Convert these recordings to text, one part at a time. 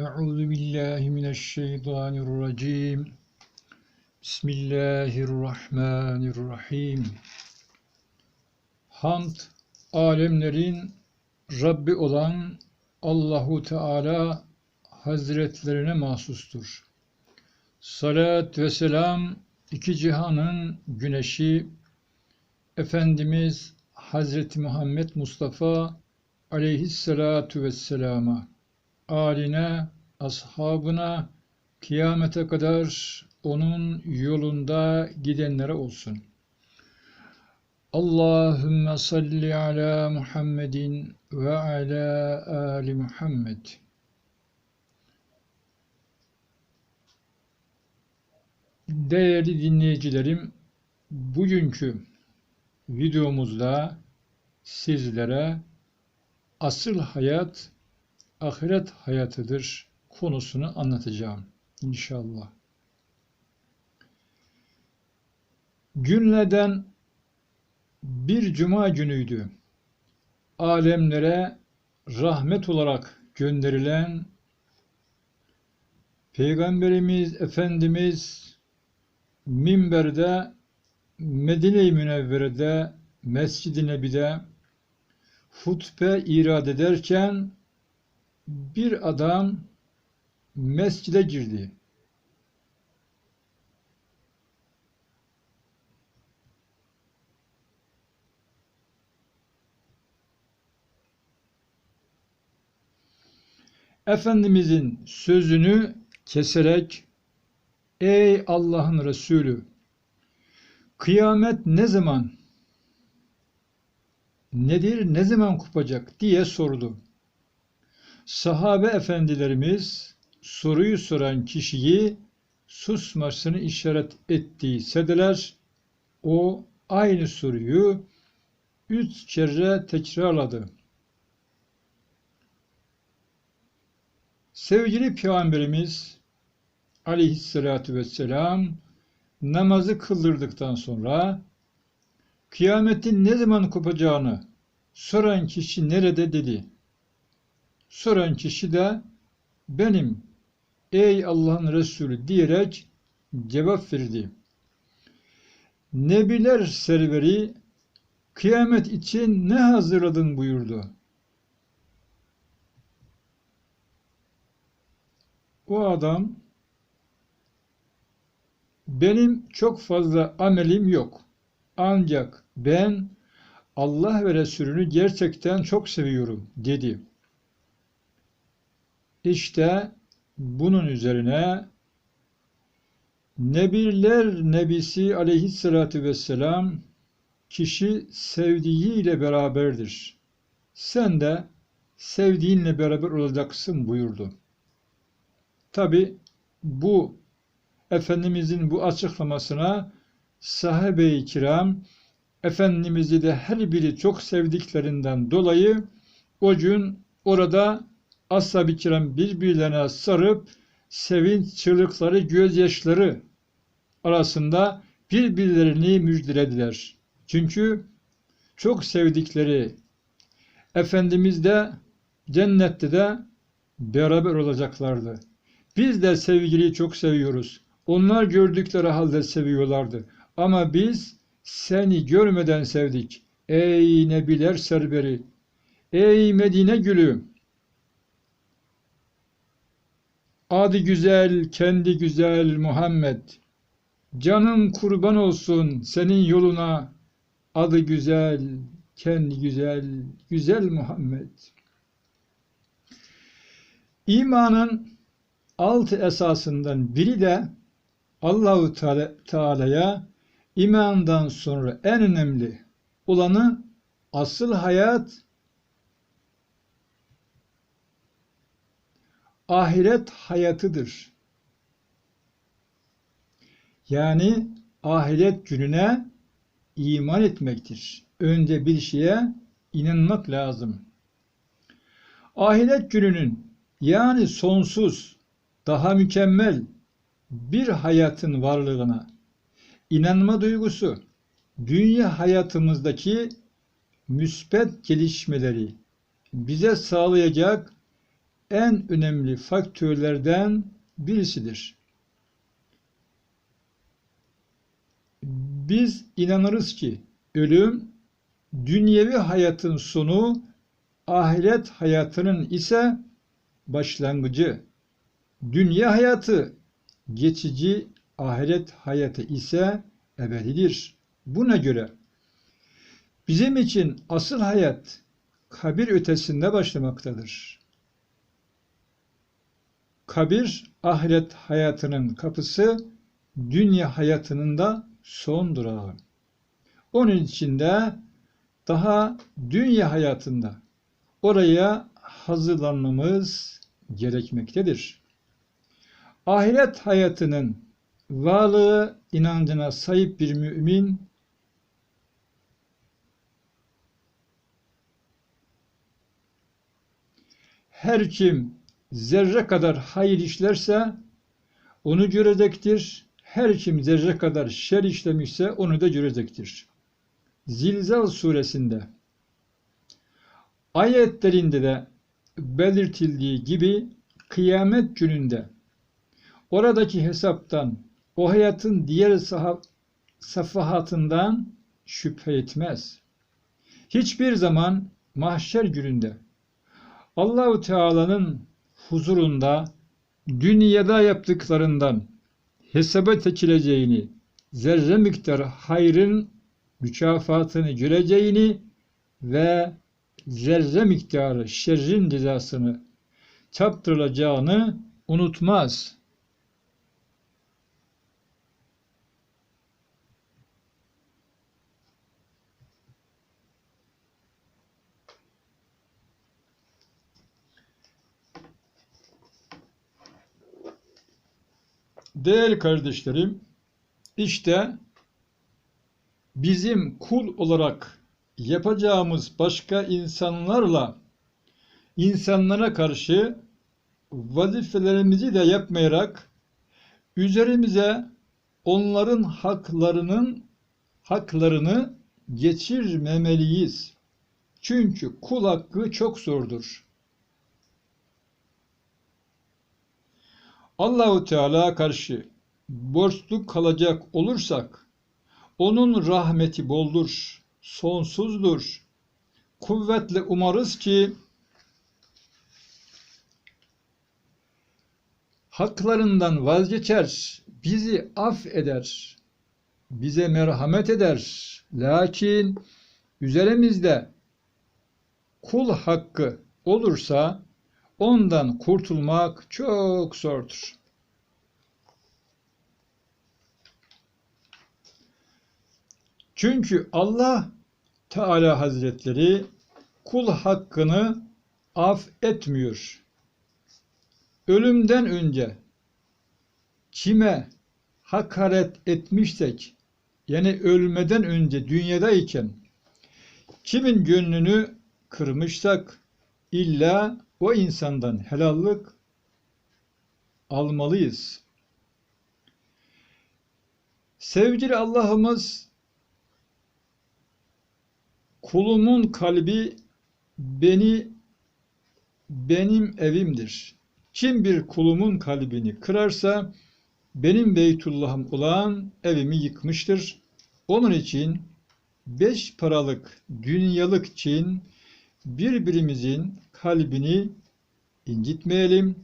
Euzu billahi mineşşeytanirracim. Bismillahirrahmanirrahim. Hamd alemlerin Rabbi olan Allahu Teala Hazretlerine mahsustur. Salat ve selam iki cihanın güneşi Efendimiz Hazreti Muhammed Mustafa aleyhissalatu vesselama aline, ashabına, kıyamete kadar onun yolunda gidenlere olsun. Allahümme salli ala Muhammedin ve ala ali Muhammed. Değerli dinleyicilerim, bugünkü videomuzda sizlere asıl hayat ahiret hayatıdır konusunu anlatacağım inşallah. Günlerden bir cuma günüydü. Alemlere rahmet olarak gönderilen Peygamberimiz Efendimiz minberde Medine-i Münevvere'de Mescid-i Nebi'de hutbe irad ederken bir adam mescide girdi. Efendimizin sözünü keserek Ey Allah'ın Resulü kıyamet ne zaman nedir, ne zaman kopacak diye sordu. Sahabe efendilerimiz soruyu soran kişiyi susmasını işaret ettiysedeler, o aynı soruyu üç kere tekrarladı. Sevgili Peygamberimiz aleyhissalatü vesselam namazı kıldırdıktan sonra kıyametin ne zaman kopacağını soran kişi nerede dedi. Soran kişi de benim ey Allah'ın Resulü diyerek cevap verdi. Nebiler serveri kıyamet için ne hazırladın buyurdu. O adam benim çok fazla amelim yok. Ancak ben Allah ve Resulünü gerçekten çok seviyorum dedi. İşte bunun üzerine Nebiler Nebisi aleyhissalatü vesselam kişi sevdiğiyle beraberdir. Sen de sevdiğinle beraber olacaksın buyurdu. Tabi bu Efendimizin bu açıklamasına sahabe-i kiram Efendimiz'i de her biri çok sevdiklerinden dolayı o gün orada ashab-ı kiram birbirlerine sarıp sevinç çığlıkları, gözyaşları arasında birbirlerini müjdelediler. Çünkü çok sevdikleri Efendimiz de cennette de beraber olacaklardı. Biz de sevgiliyi çok seviyoruz. Onlar gördükleri halde seviyorlardı. Ama biz seni görmeden sevdik. Ey Nebiler serberi, ey Medine gülü, adı güzel, kendi güzel Muhammed, canım kurban olsun senin yoluna, adı güzel, kendi güzel, güzel Muhammed. İmanın altı esasından biri de Allahu Teala'ya imandan sonra en önemli olanı asıl hayat ahiret hayatıdır. Yani ahiret gününe iman etmektir. Önce bir şeye inanmak lazım. Ahiret gününün yani sonsuz, daha mükemmel bir hayatın varlığına inanma duygusu dünya hayatımızdaki müspet gelişmeleri bize sağlayacak en önemli faktörlerden birisidir. Biz inanırız ki ölüm dünyevi hayatın sonu, ahiret hayatının ise başlangıcı. Dünya hayatı geçici, ahiret hayatı ise ebedidir. Buna göre bizim için asıl hayat kabir ötesinde başlamaktadır. Kabir ahiret hayatının kapısı, dünya hayatının da son durağı. Onun için de daha dünya hayatında oraya hazırlanmamız gerekmektedir. Ahiret hayatının varlığı inancına sahip bir mümin her kim zerre kadar hayır işlerse onu görecektir. Her kim zerre kadar şer işlemişse onu da görecektir. Zilzal suresinde ayetlerinde de belirtildiği gibi kıyamet gününde oradaki hesaptan o hayatın diğer sahab, safahatından şüphe etmez. Hiçbir zaman mahşer gününde Allahu Teala'nın huzurunda dünyada yaptıklarından hesaba çekileceğini, zerre miktar hayrın mükafatını göreceğini ve zerre miktarı şerrin cezasını çarptırılacağını unutmaz. Değerli kardeşlerim, işte bizim kul olarak yapacağımız başka insanlarla insanlara karşı vazifelerimizi de yapmayarak üzerimize onların haklarının haklarını geçirmemeliyiz. Çünkü kul hakkı çok zordur. Allahu Teala karşı borçlu kalacak olursak onun rahmeti boldur, sonsuzdur. Kuvvetle umarız ki haklarından vazgeçer, bizi affeder, bize merhamet eder. Lakin üzerimizde kul hakkı olursa ondan kurtulmak çok zordur. Çünkü Allah Teala Hazretleri kul hakkını af etmiyor. Ölümden önce kime hakaret etmişsek yani ölmeden önce dünyadayken kimin gönlünü kırmışsak illa o insandan helallık almalıyız. Sevgili Allah'ımız kulumun kalbi beni benim evimdir. Kim bir kulumun kalbini kırarsa benim Beytullah'ım olan evimi yıkmıştır. Onun için beş paralık dünyalık için birbirimizin kalbini incitmeyelim.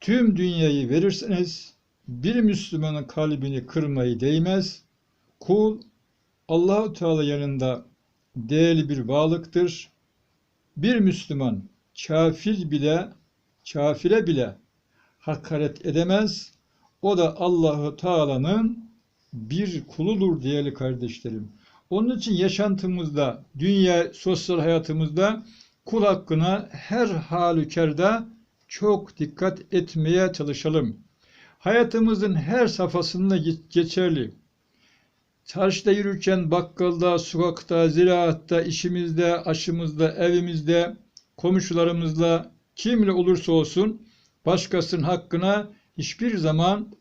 Tüm dünyayı verirseniz bir Müslümanın kalbini kırmayı değmez. Kul Allahu Teala yanında değerli bir varlıktır. Bir Müslüman kafir bile kafire bile hakaret edemez. O da Allahu Teala'nın bir kuludur değerli kardeşlerim. Onun için yaşantımızda, dünya sosyal hayatımızda kul hakkına her halükarda çok dikkat etmeye çalışalım. Hayatımızın her safhasında geçerli. Çarşıda yürürken, bakkalda, sokakta, ziraatta, işimizde, aşımızda, evimizde, komşularımızla, kimle olursa olsun başkasının hakkına hiçbir zaman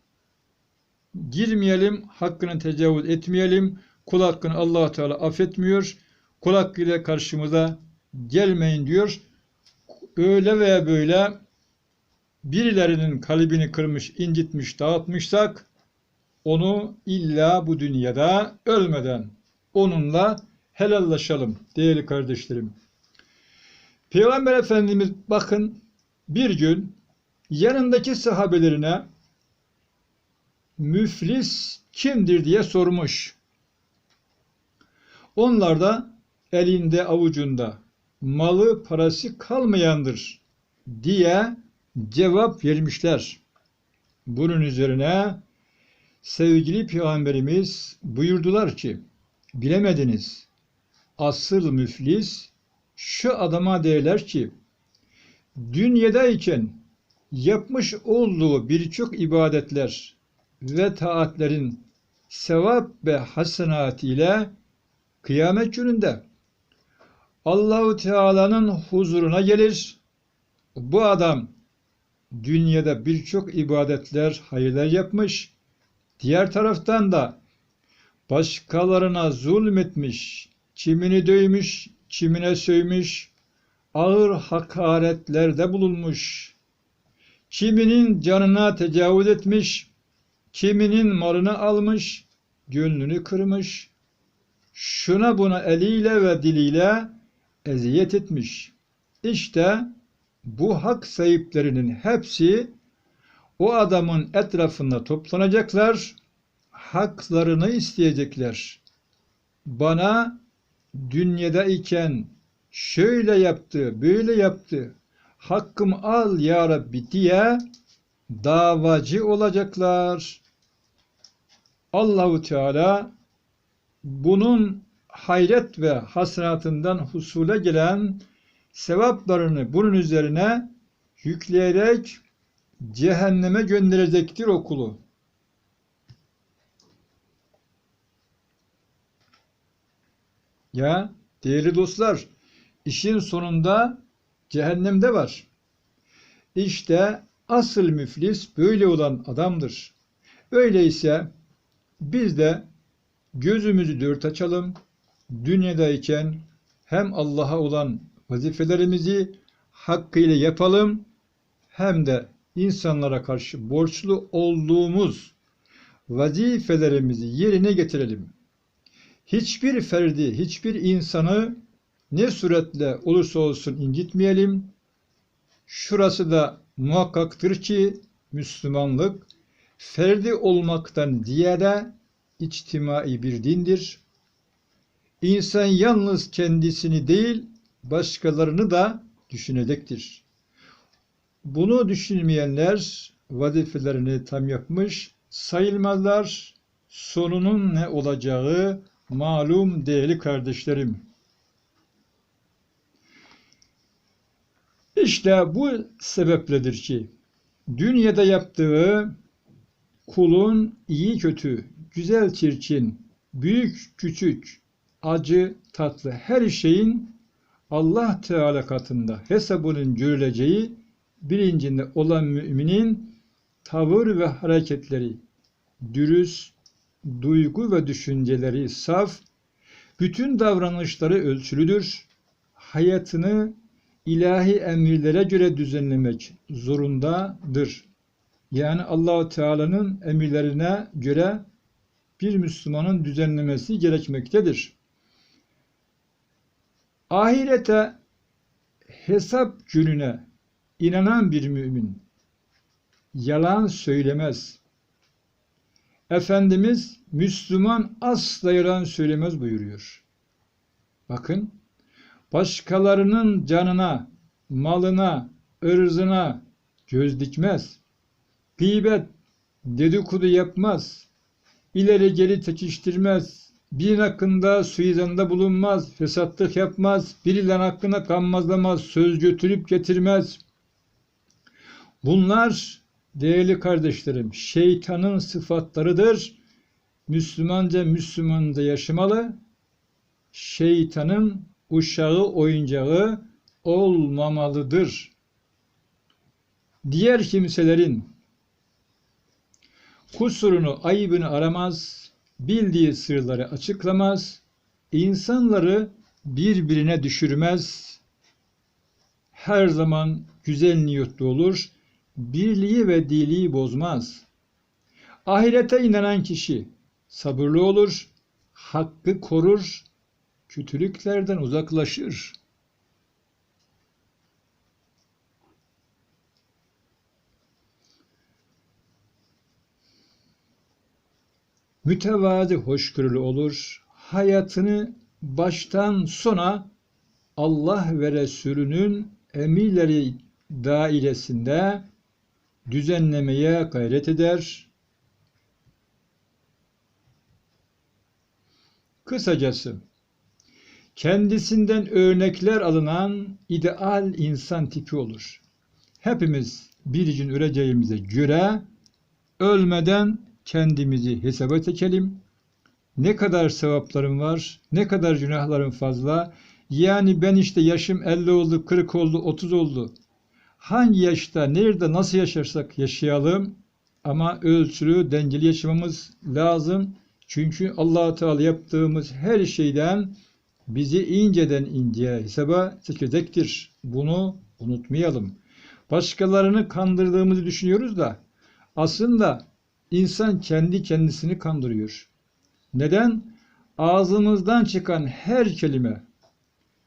girmeyelim, hakkını tecavüz etmeyelim. Kul hakkını allah Teala affetmiyor. Kul hakkıyla karşımıza gelmeyin diyor. öyle veya böyle birilerinin kalbini kırmış, incitmiş, dağıtmışsak onu illa bu dünyada ölmeden onunla helallaşalım değerli kardeşlerim. Peygamber Efendimiz bakın bir gün yanındaki sahabelerine müflis kimdir diye sormuş. Onlar da elinde avucunda malı parası kalmayandır diye cevap vermişler. Bunun üzerine sevgili peygamberimiz buyurdular ki bilemediniz. Asıl müflis şu adama derler ki dünyadayken yapmış olduğu birçok ibadetler ve taatlerin sevap ve hasenat ile kıyamet gününde Allahu Teala'nın huzuruna gelir. Bu adam dünyada birçok ibadetler, hayırlar yapmış. Diğer taraftan da başkalarına zulmetmiş, kimini dövmüş, kimine sövmüş, ağır hakaretlerde bulunmuş. Kiminin canına tecavüz etmiş, kiminin malını almış, gönlünü kırmış. Şuna buna eliyle ve diliyle eziyet etmiş. İşte bu hak sahiplerinin hepsi o adamın etrafında toplanacaklar, haklarını isteyecekler. Bana dünyada iken şöyle yaptı, böyle yaptı, hakkımı al ya Rabbi diye davacı olacaklar. Allahu Teala bunun hayret ve hasratından husule gelen sevaplarını bunun üzerine yükleyerek cehenneme gönderecektir okulu. Ya değerli dostlar, işin sonunda cehennemde var. İşte asıl müflis böyle olan adamdır. Öyleyse biz de gözümüzü dört açalım. Dünyadayken hem Allah'a olan vazifelerimizi hakkıyla yapalım hem de insanlara karşı borçlu olduğumuz vazifelerimizi yerine getirelim. Hiçbir ferdi, hiçbir insanı ne suretle olursa olsun incitmeyelim. Şurası da muhakkaktır ki Müslümanlık ferdi olmaktan ziyade içtimai bir dindir. İnsan yalnız kendisini değil, başkalarını da düşünecektir. Bunu düşünmeyenler vazifelerini tam yapmış sayılmazlar. Sonunun ne olacağı malum değerli kardeşlerim. İşte bu sebepledir ki dünyada yaptığı kulun iyi kötü, güzel çirkin, büyük küçük, acı tatlı her şeyin Allah Teala katında hesabının görüleceği bilincinde olan müminin tavır ve hareketleri dürüst, duygu ve düşünceleri saf, bütün davranışları ölçülüdür. Hayatını ilahi emirlere göre düzenlemek zorundadır. Yani Allahu Teala'nın emirlerine göre bir Müslümanın düzenlemesi gerekmektedir. Ahirete hesap gününe inanan bir mümin yalan söylemez. Efendimiz Müslüman asla yalan söylemez buyuruyor. Bakın başkalarının canına, malına, ırzına göz dikmez. Gıybet, dedikodu yapmaz. İleri geri tekiştirmez. Bir hakkında suizanda bulunmaz, fesatlık yapmaz, birinden hakkına kanmazlamaz, söz götürüp getirmez. Bunlar değerli kardeşlerim şeytanın sıfatlarıdır. Müslümanca Müslümanca yaşamalı. Şeytanın uşağı oyuncağı olmamalıdır. Diğer kimselerin kusurunu, ayıbını aramaz, bildiği sırları açıklamaz, insanları birbirine düşürmez, her zaman güzel niyetli olur, birliği ve diliği bozmaz. Ahirete inanan kişi sabırlı olur, hakkı korur, kötülüklerden uzaklaşır. Mütevazi hoşgörülü olur, hayatını baştan sona Allah ve Resulünün emirleri dairesinde düzenlemeye gayret eder. Kısacası kendisinden örnekler alınan ideal insan tipi olur. Hepimiz bir gün öleceğimize göre ölmeden kendimizi hesaba çekelim. Ne kadar sevaplarım var, ne kadar günahlarım fazla. Yani ben işte yaşım 50 oldu, 40 oldu, 30 oldu. Hangi yaşta, nerede, nasıl yaşarsak yaşayalım ama ölçülü, dengeli yaşamamız lazım. Çünkü allah Teala yaptığımız her şeyden bizi inceden inceye hesaba çekecektir. Bunu unutmayalım. Başkalarını kandırdığımızı düşünüyoruz da aslında insan kendi kendisini kandırıyor. Neden? Ağzımızdan çıkan her kelime,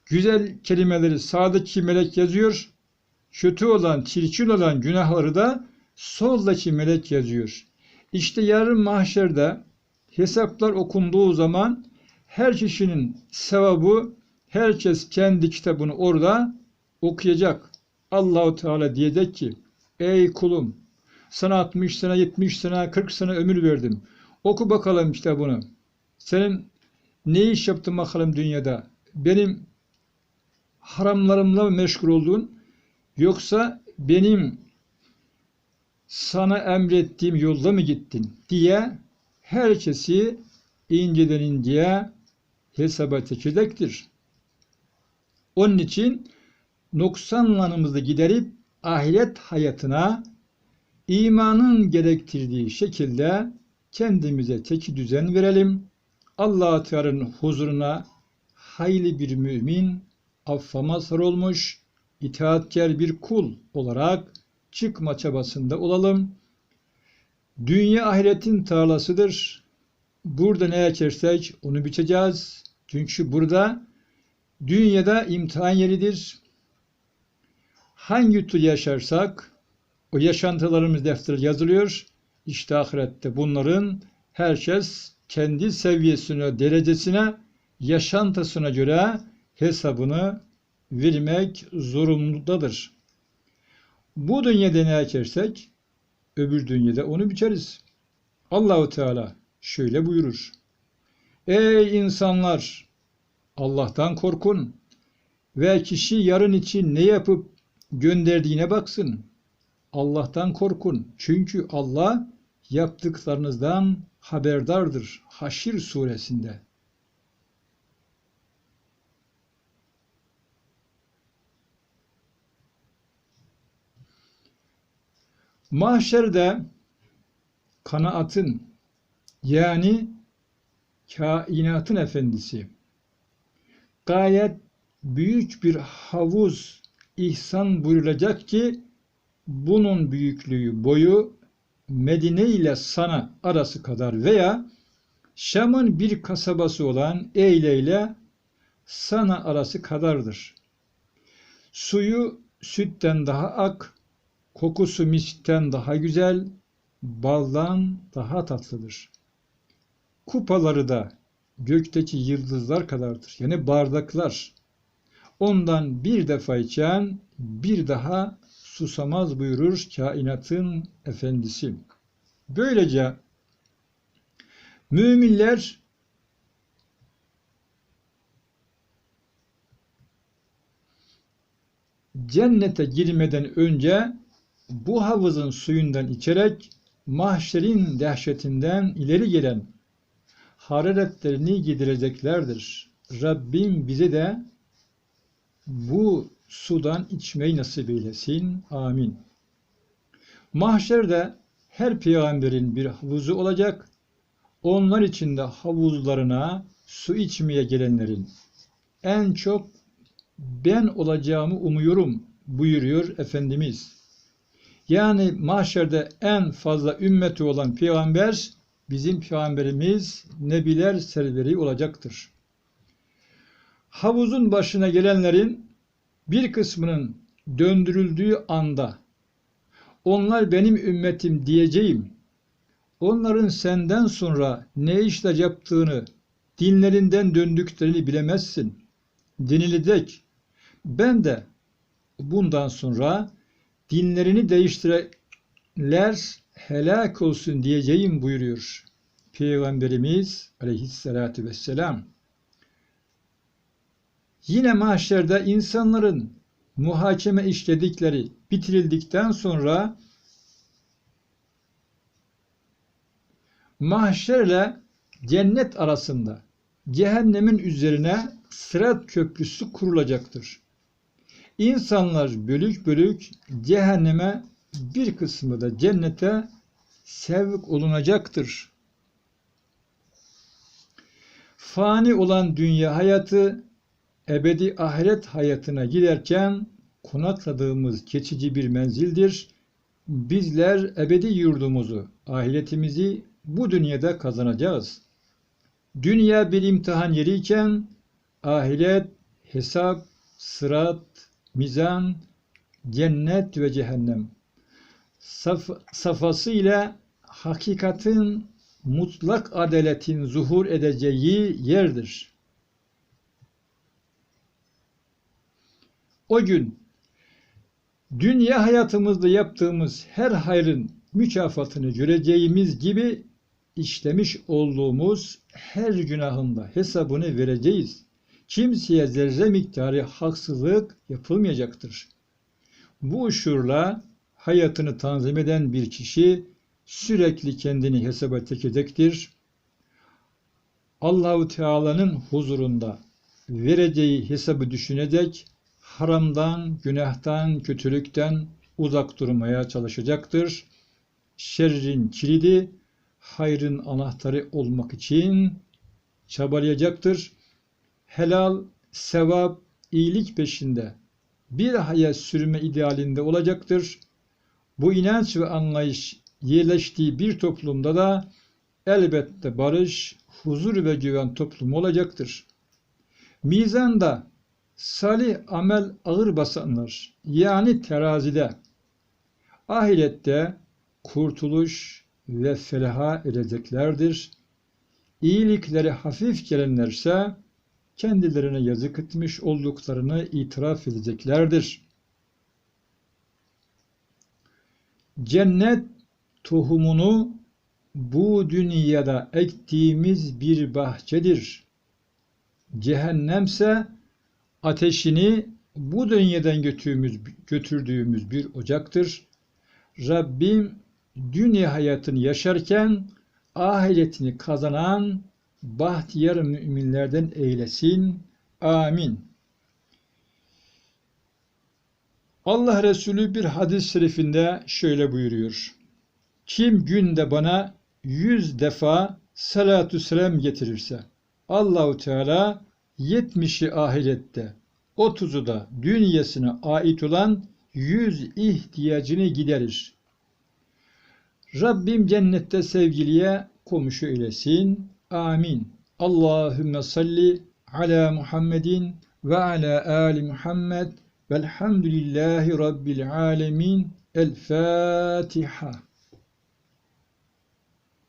güzel kelimeleri sağdaki melek yazıyor, kötü olan, çirkin olan günahları da soldaki melek yazıyor. İşte yarın mahşerde hesaplar okunduğu zaman her kişinin sevabı herkes kendi kitabını orada okuyacak. Allahu Teala diyecek ki: "Ey kulum, sana 60 sene, 70 sene, 40 sene ömür verdim. Oku bakalım kitabını. Senin ne iş yaptın bakalım dünyada? Benim haramlarımla mı meşgul oldun? Yoksa benim sana emrettiğim yolda mı gittin? diye herkesi inceden inceye hesaba çekecektir. Onun için noksanlarımızı giderip ahiret hayatına imanın gerektirdiği şekilde kendimize teki düzen verelim. Allah Teala'nın huzuruna hayli bir mümin, affa mazhar olmuş, itaatkar bir kul olarak çıkma çabasında olalım. Dünya ahiretin tarlasıdır. Burada ne ekersek onu biçeceğiz. Çünkü burada dünyada imtihan yeridir. Hangi tür yaşarsak o yaşantılarımız defter yazılıyor. İşte ahirette bunların herkes kendi seviyesine, derecesine, yaşantısına göre hesabını vermek zorunludadır. Bu dünyada ne ekersek öbür dünyada onu biçeriz. Allahu Teala şöyle buyurur. Ey insanlar! Allah'tan korkun ve kişi yarın için ne yapıp gönderdiğine baksın. Allah'tan korkun. Çünkü Allah yaptıklarınızdan haberdardır. Haşir suresinde. Mahşerde kanaatın yani kainatın efendisi gayet büyük bir havuz ihsan buyurulacak ki bunun büyüklüğü boyu Medine ile Sana arası kadar veya Şam'ın bir kasabası olan Eyle ile Sana arası kadardır. Suyu sütten daha ak, kokusu miskten daha güzel, baldan daha tatlıdır. Kupaları da gökteki yıldızlar kadardır. Yani bardaklar. Ondan bir defa içen bir daha susamaz buyurur kainatın efendisi. Böylece müminler cennete girmeden önce bu havuzun suyundan içerek mahşerin dehşetinden ileri gelen hararetlerini gidereceklerdir. Rabbim bize de bu sudan içmeyi nasip eylesin. Amin. Mahşerde her peygamberin bir havuzu olacak. Onlar içinde havuzlarına su içmeye gelenlerin en çok ben olacağımı umuyorum buyuruyor Efendimiz. Yani mahşerde en fazla ümmeti olan peygamber bizim peygamberimiz Nebiler serveri olacaktır. Havuzun başına gelenlerin bir kısmının döndürüldüğü anda onlar benim ümmetim diyeceğim. Onların senden sonra ne işler yaptığını, dinlerinden döndüklerini bilemezsin. Denilecek. Ben de bundan sonra dinlerini değiştirenler helak olsun diyeceğim buyuruyor. Peygamberimiz aleyhissalatü vesselam. Yine mahşerde insanların muhakeme işledikleri bitirildikten sonra mahşerle cennet arasında cehennemin üzerine sırat köprüsü kurulacaktır. İnsanlar bölük bölük cehenneme bir kısmı da cennete sevk olunacaktır. Fani olan dünya hayatı ebedi ahiret hayatına giderken konakladığımız geçici bir menzildir. Bizler ebedi yurdumuzu, ahiretimizi bu dünyada kazanacağız. Dünya bir imtihan yeriyken ahiret, hesap, sırat, mizan, cennet ve cehennem saf, safası ile hakikatin mutlak adaletin zuhur edeceği yerdir. O gün dünya hayatımızda yaptığımız her hayrın mükafatını göreceğimiz gibi işlemiş olduğumuz her günahında hesabını vereceğiz. Kimseye zerre miktarı haksızlık yapılmayacaktır. Bu şuurla hayatını tanzim eden bir kişi sürekli kendini hesaba çekecektir. Allahu Teala'nın huzurunda vereceği hesabı düşünecek, haramdan, günahtan, kötülükten uzak durmaya çalışacaktır. Şerrin kilidi, hayrın anahtarı olmak için çabalayacaktır. Helal, sevap, iyilik peşinde bir hayat sürme idealinde olacaktır. Bu inanç ve anlayış yerleştiği bir toplumda da elbette barış, huzur ve güven toplumu olacaktır. Mizanda salih amel ağır basanlar yani terazide ahirette kurtuluş ve felaha ereceklerdir. İyilikleri hafif gelenlerse kendilerine yazık etmiş olduklarını itiraf edeceklerdir. Cennet tohumunu bu dünyada ektiğimiz bir bahçedir. Cehennemse ateşini bu dünyadan götürdüğümüz, götürdüğümüz bir ocaktır. Rabbim dünya hayatını yaşarken ahiretini kazanan bahtiyar müminlerden eylesin. Amin. Allah Resulü bir hadis-i şerifinde şöyle buyuruyor. Kim günde bana yüz defa salatü selam getirirse Allahu Teala yetmişi ahirette otuzu da dünyasına ait olan yüz ihtiyacını giderir. Rabbim cennette sevgiliye komşu eylesin. Amin. Allahümme salli ala Muhammedin ve ala ali Muhammed velhamdülillahi rabbil alemin. El Fatiha.